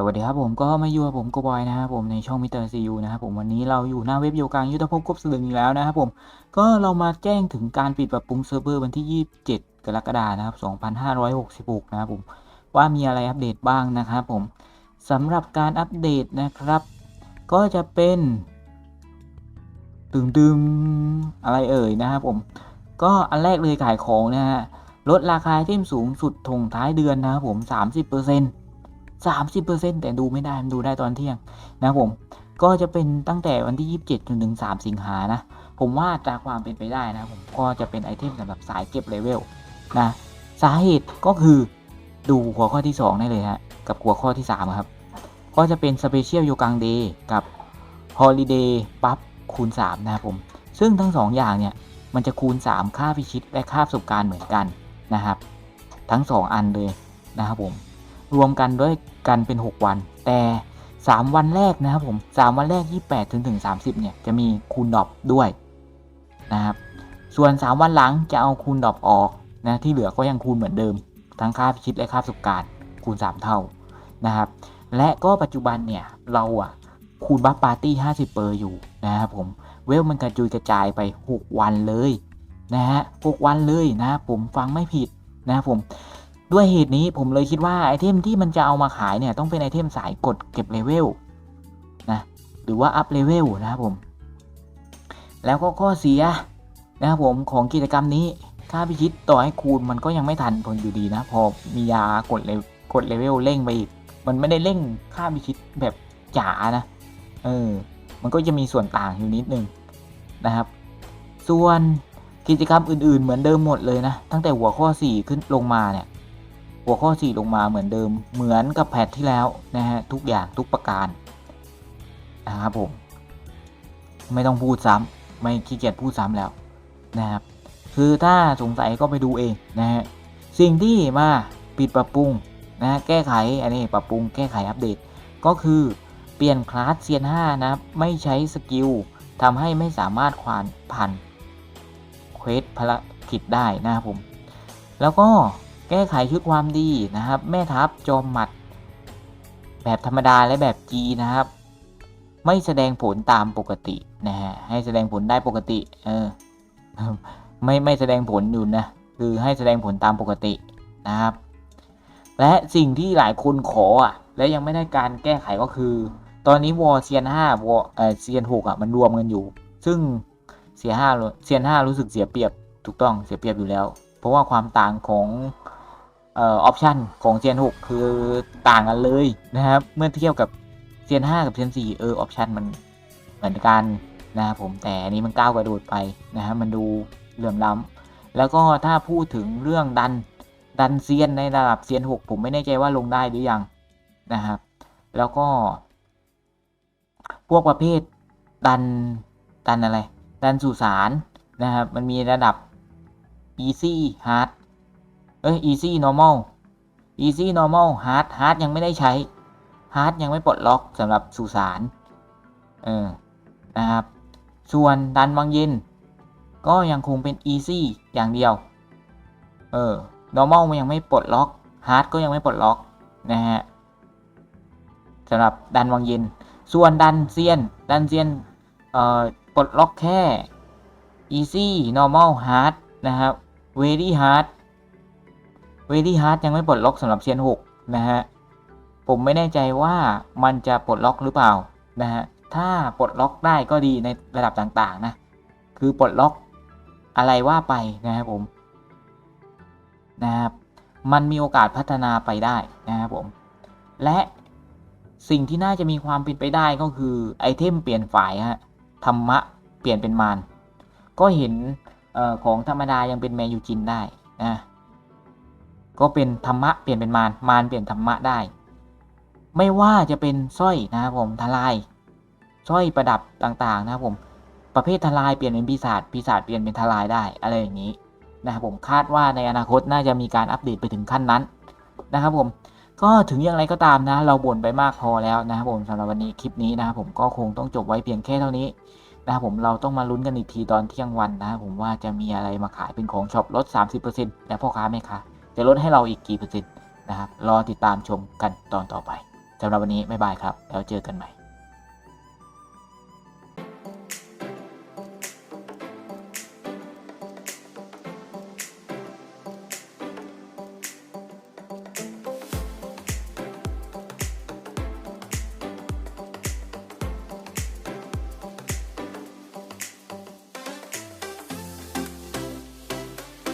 สวัสดีครับผมก็มาอยู่กับผมโกบอยนะครับผมในช่องมิเตอร์ซียูนะครับผมวันนี้เราอยู่หน้าเว็บโยกังยุทธภพกบสลึงอีกแล้วนะครับผมก็เรามาแจ้งถึงการปิดปรับปรุงเซิร์ฟเวอร์วันที่ 27 กรกฎาคมนะครับ2566 นะครับผมว่ามีอะไรอัปเดตบ้างนะครับผมสำหรับการอัปเดตนะครับ ก็จะเป็นตึงตึงอะไรเอ่ยนะครับผมก็อันแรกเลยขายของนะฮะลดราคาไอเทมสูงสุดทงท้ายเดือนนะครับผม 30% 30%แต่ดูไม่ได้มันดูได้ตอนเที่ยงนะผม ก็จะเป็นตั้งแต่วันที่ 27จนถึง3สิงหานะ ผมว่าจากความเป็นไปได้นะผมก็จะเป็นไอเทมสำหรับสายเก็บเลเวลนะสาเหตุก็คือดูหัวข้อที่ 2 ได้เลยฮะกับหัวข้อที่ 3 ครับ ก็จะเป็น Special โยกังเดย์กับ Holiday ปั๊บคูณ 3 นะครับผม ซึ่งทั้ง 2 อย่างเนี่ย มันจะคูณ 3 ค่าพิชิตและค่าประสบการณ์เหมือนกันนะครับ ทั้ง 2 อันเลยนะครับผม รวมกันด้วยกันเป็น 6 วัน แต่ 3 วันแรกนะครับผม 3 วันแรก 28 ถึงถึง 30 เนี่ย จะมีคูณดอปด้วยนะครับ ส่วน 3 วันหลังจะเอาคูณดอปออกนะ ที่เหลือก็ยังคูณเหมือนเดิม ทั้งค่าพิชิตและค่าสบการคูณ 3 เท่านะครับ และก็ปัจจุบันเนี่ย เราอะคูณบัฟปาร์ตี้ 50 เปอร์อยู่นะครับผม เวลมันกระจุยกระจายไป 6 วันเลยนะฮะ 6 วันเลยนะครับผมฟังไม่ผิดนะครับผม ด้วยเหตุนี้ผมเลยคิดว่าไอเทมที่มันจะเอามาขายเนี่ยต้องเป็นไอเทมสายกดเก็บเลเวลนะหรือว่าอัพเลเวลนะครับผม แล้วก็ข้อเสียนะครับผมของกิจกรรมนี้ค่าพิชิตต่อให้คูณมันก็ยังไม่ทันผลอยู่ดีนะ พอมียากดเลเวกดเลเวลเร่งไปอีก มันไม่ได้เร่งค่าพิชิตแบบจ๋านะ เออ มันก็จะมีส่วนต่างอยู่นิดนึงนะครับ ส่วนกิจกรรมอื่นๆ เหมือนเดิมหมดเลยนะ ตั้งแต่หัวข้อ 4 ขึ้นลงมาเนี่ย หัวข้อ 4 ลงมาเหมือนเดิม เหมือนกับแพทที่แล้วนะฮะทุกอย่างทุกประการนะครับผม ไม่ต้องพูดซ้ำไม่ขี้เกียจพูดซ้ำแล้วนะครับ คือถ้าสงสัยก็ไปดูเองนะฮะสิ่งที่มาปิดปรับปรุงนะแก้ไขอันนี้ปรับปรุงแก้ไขอัปเดต ก็คือเปลี่ยนคลาสเซียน5นะครับไม่ใช้สกิลทำให้ไม่สามารถควานผ่านเควสภารกิจได้นะครับผม แล้วก็ แก้ไขชุดความดีนะครับ แม่ทัพจอมหมัด แบบธรรมดาและแบบ G นะครับ ไม่แสดงผลตามปกตินะฮะให้แสดงผลได้ปกติเออไม่ไม่แสดงผลอยู่นะคือให้แสดงผลตามปกตินะครับ และสิ่งที่หลายคนขออะและยังไม่ได้การแก้ไขก็คือ ตอนนี้วอเซียนห้าวอเออเซียนหกอะมันรวมกันอยู่ ซึ่งเสียห้าเซียนห้ารู้สึกเสียเปรียบถูกต้องเสียเปรียบอยู่แล้ว เพราะว่าความต่างของ ออปชันของเซียนหกคือต่างกันเลยนะครับ เมื่อเทียบกับเซียนห้ากับเซียนสี่เออออปชันมันเหมือนกันนะครับผมแต่อันนี้มันก้าวกระโดดไปนะครับมันดูเหลื่อมล้ำแล้วก็ถ้าพูดถึงเรื่องดันดันเซียนในระดับเซียนหกผมไม่แน่ใจว่าลงได้หรือยังนะครับ แล้วก็ พวกประเภทดันดันอะไร ดันสุสานนะครับ มันมีระดับ easy hard เอ้ย easy normal easy normal hard hard ยังไม่ได้ใช้ hard ยังไม่ปลดล็อกสำหรับสุสานเออนะครับ ส่วนดันวังเย็น ก็ยังคงเป็น easy อย่างเดียว เออ normal มันยังไม่ปลดล็อก hard ก็ยังไม่ปลดล็อกนะฮะสำหรับดันวังเย็น ส่วนดันเซียน ดันเซียนเอ่อปลดล็อกแค่ easy normal hard นะครับ very hard very hard ยังไม่ปลดล็อกสำหรับเซียน6นะฮะ ผมไม่แน่ใจว่ามันจะปลดล็อกหรือเปล่านะฮะ ถ้าปลดล็อกได้ก็ดีในระดับต่างๆนะ คือปลดล็อกอะไรว่าไปนะครับผมนะครับมันมีโอกาสพัฒนาไปได้นะครับผม และสิ่งที่น่าจะมีความเป็นไปได้ก็คือไอเทมเปลี่ยนฝ่ายฮะธรรมะเปลี่ยนเป็นมารก็เห็นออของธรรมดายังเป็นแมยูจินได้นะ ก็เป็นธรรมะเปลี่ยนเป็นมารมารเปลี่ยนธรรมะได้ ไม่ว่าจะเป็นสร้อยนะครับผมทลายสร้อยประดับต่างๆนะครับผมประเภททลายเปลี่ยนเป็นปีศาจปีศาจเปลี่ยนเป็นทลายได้อะไรอย่างนี้นะครับผมคาดว่าในอนาคตน่าจะมีการอัปเดตไปถึงขั้นนั้นนะครับผมก็ถึงอย่างไรก็ตามนะ เราบ่นไปมากพอแล้วนะครับผมสำหรับวันนี้คลิปนี้นะครับผมก็คงต้องจบไว้เพียงแค่เท่านี้นะครับผมเราต้องมาลุ้นกันอีกทีตอนเที่ยงวันนะครับผมว่าจะมีอะไรมาขายเป็นของช็อปลด 30%และพ่อค้าแม่ค้า จะลดให้เราอีกกี่เปอร์เซ็นต์นะครับ รอติดตามชมกันตอนต่อไปสำหรับวันนี้ บ๊ายบายครับ แล้วเจอกันใหม่